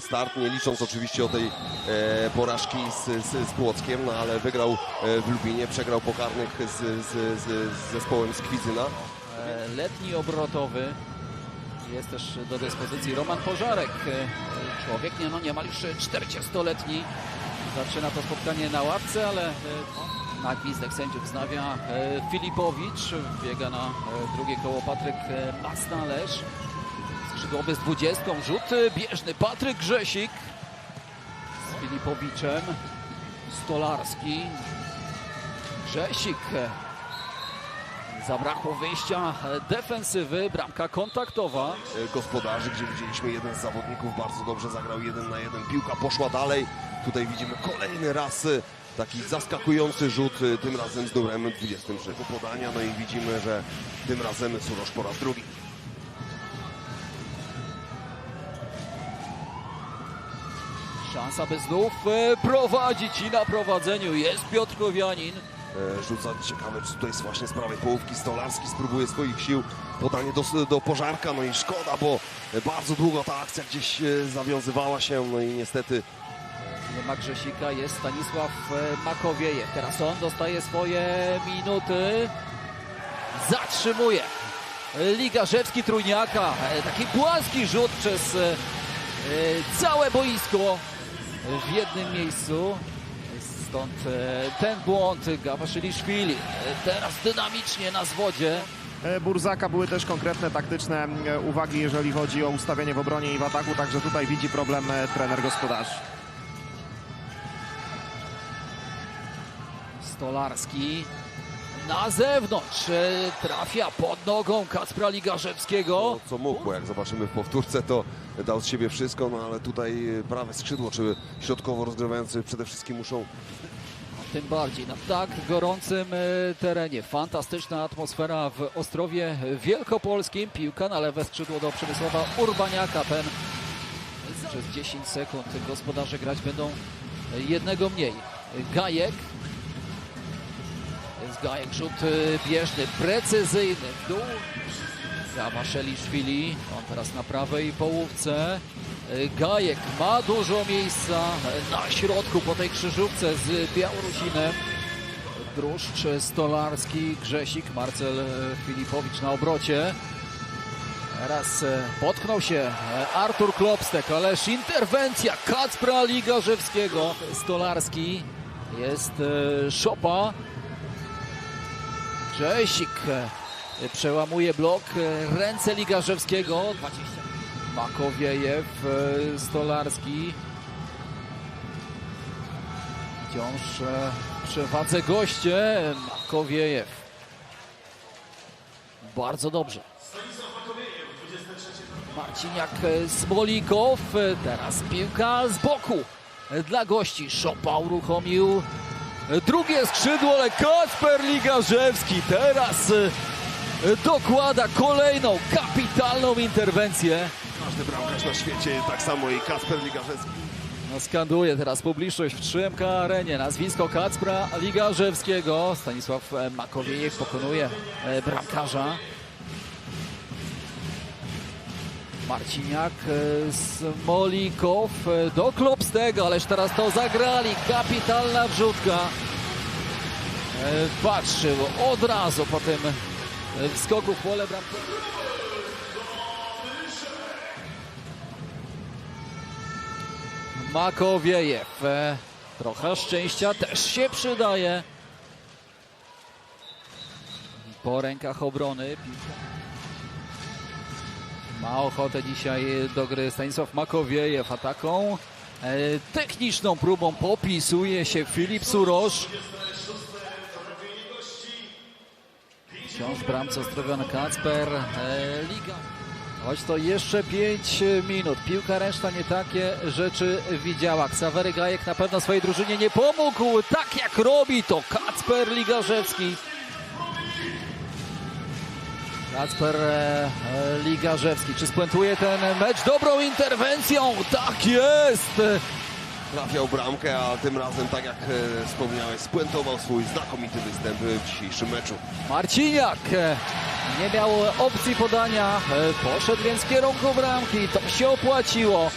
start, nie licząc oczywiście o tej e, porażki z, z, z Płockiem, no ale wygrał e, w Lubinie, przegrał pokarnych z, z, z, z zespołem z Kwidzyna. E, letni obrotowy. Jest też do dyspozycji Roman Pożarek. Człowiek nie, no, niemal już 40-letni. Zaczyna to spotkanie na ławce, ale na gwizdek sędziów wznawia e, Filipowicz. Biega na drugie koło Patryk Masnalesz. Skrzydłowy z 20. Rzut bieżny Patryk Grzesik z Filipowiczem. Stolarski. Grzesik Zabrakło wyjścia defensywy, bramka kontaktowa. gospodarzy, gdzie widzieliśmy jeden z zawodników bardzo dobrze zagrał jeden na jeden. Piłka poszła dalej. Tutaj widzimy kolejny raz taki zaskakujący rzut, tym razem z numerem 23 podania. No i widzimy, że tym razem Surosz po raz drugi. Szansa by znów e, prowadzić i na prowadzeniu jest Piotr Kowianin. e, rzucać. Ciekawe, czy tutaj jest właśnie z prawej połówki Stolarski spróbuje swoich sił. Podanie do, do Pożarka, no i szkoda, bo bardzo długo ta akcja gdzieś e, zawiązywała się, no i niestety Nie ma Grzesika, jest Stanisław Makowiejew. Teraz on dostaje swoje minuty. Zatrzymuje. Liga Rzeczki Trójniaka. Taki płaski rzut przez całe boisko w jednym miejscu. Stąd e, ten błąd Gawaszyliszwili. E, Teraz dynamicznie na zwodzie. E, Burzaka były też konkretne taktyczne uwagi, jeżeli chodzi o ustawienie w obronie i w ataku, także tutaj widzi problem e, trener gospodarz. Stolarski na zewnątrz. E, Trafia pod nogą Kacpra Ligarzewskiego. to, co mógł, jak zobaczymy w powtórce, to dał z siebie wszystko, no ale tutaj prawe skrzydło, czy środkowo rozgrywający przede wszystkim muszą Tym bardziej na tak gorącym e, terenie. Fantastyczna atmosfera w Ostrowie Wielkopolskim. Piłka na lewe skrzydło do Przemysława Urbaniaka. Ten przez 10 sekund gospodarze grać będą jednego mniej. Gajek. Gajek, rzut e, bieżny, precyzyjny w dół. Gawaszeliszwili, on teraz na prawej połówce. E, Gajek ma dużo miejsca na środku po tej krzyżówce z Białorusinem. Druszcz, Stolarski, Grzesik, Marcel e, Filipowicz na obrocie. Teraz potknął się Artur Klopstek, ależ interwencja Kacpra Ligarzewskiego. Stolarski jest Szopa. Grzesik e, przełamuje blok, e, ręce Ligarzewskiego. 20. Makowiejew, e, Stolarski. Wciąż przewadze goście. Makowiejew. Bardzo dobrze. Marciniak Smolikow. Teraz piłka z boku dla gości. Szopa uruchomił drugie skrzydło, ale Kacper Ligarzewski teraz e, dokłada kolejną kapitalną interwencję. każdy bramkarz na świecie, tak samo i Kasper Ligarzewski. No, skanduje teraz publiczność w 3MK Arenie. Nazwisko Kacpra Ligarzewskiego. Stanisław e, Makowiejew pokonuje e, bramkarza. Marciniak, e, Smolikow e, do Klopstego, ależ teraz to zagrali. Kapitalna wrzutka. E, Patrzył od razu po tym e, wskoku w pole. Makowiejew. E, Trochę szczęścia też się przydaje. Po rękach obrony. Piłka. Ma ochotę dzisiaj do gry Stanisław Makowiejew, a taką e, techniczną próbą popisuje się Filip Surosz. Wciąż bramce ostrowiony Kacper. E, Liga. Choć to jeszcze 5 minut. Piłka ręczna nie takie rzeczy widziała. Ksawery Gajek na pewno swojej drużynie nie pomógł. Tak jak robi to Kacper Ligarzewski. Kacper Ligarzewski. Czy spuentuje ten mecz dobrą interwencją? Tak jest! Trafiał bramkę, a tym razem, tak jak e, wspomniałeś, spuentował swój znakomity występ w dzisiejszym meczu. Marciniak e, nie miał opcji podania. E, Poszedł więc w kierunku bramki. To się opłaciło.